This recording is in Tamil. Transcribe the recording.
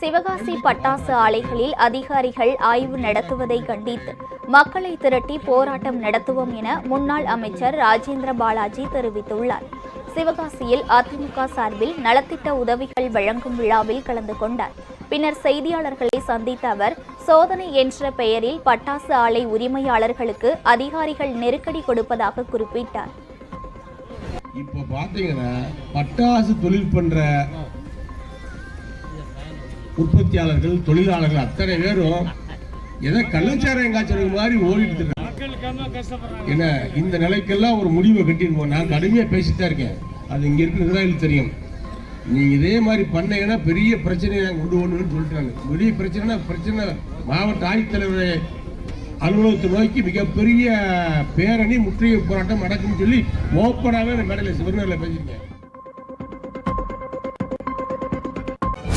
சிவகாசி பட்டாசு ஆலைகளில் அதிகாரிகள் ஆய்வு நடத்துவதை கண்டித்து மக்களை திரட்டி போராட்டம் நடத்துவோம் என முன்னாள் அமைச்சர் ராஜேந்திர பாலாஜி தெரிவித்துள்ளார். சிவகாசியில் அதிமுக சார்பில் நலத்திட்ட உதவிகள் வழங்கும் விழாவில் கலந்து கொண்டார். பின்னர் செய்தியாளர்களை சந்தித்த அவர் சோதனை என்ற பெயரில் பட்டாசு ஆலை உரிமையாளர்களுக்கு அதிகாரிகள் நெருக்கடி கொடுப்பதாக குறிப்பிட்டார். இப்போ பார்த்தீங்கன்னா பட்டாசு தொழில் பண்ற உற்பத்தியாளர்கள் தொழிலாளர்கள் அத்தனை பேரும் ஏதோ கள்ளச்சாரம் காய்ச்சல் மாதிரி ஓடிட்டு இருக்காங்க. என்ன இந்த நிலைக்கெல்லாம் ஒரு முடிவை கட்டிருப்போம் நான் கடுமையாக பேசித்தான் இருக்கேன். அது இங்கே இருக்கிற நிர்வாகிகள் தெரியும். நீ இதே மாதிரி பண்ணீங்கன்னா பெரிய பிரச்சனையை நாங்கள் கொண்டு வரணும்னு சொல்லிட்டாங்க. பெரிய பிரச்சனைனா பிரச்சனை மாவட்ட ஆட்சித்தலைவரை அலுவலகத்தை நோக்கி மிகப்பெரிய பேரணி முற்றுகை போராட்டம் நடக்கும்னு சொல்லி ஓப்பனாகவே நான் மேடையில் சிவநகரில் பேசியிருக்கேன்.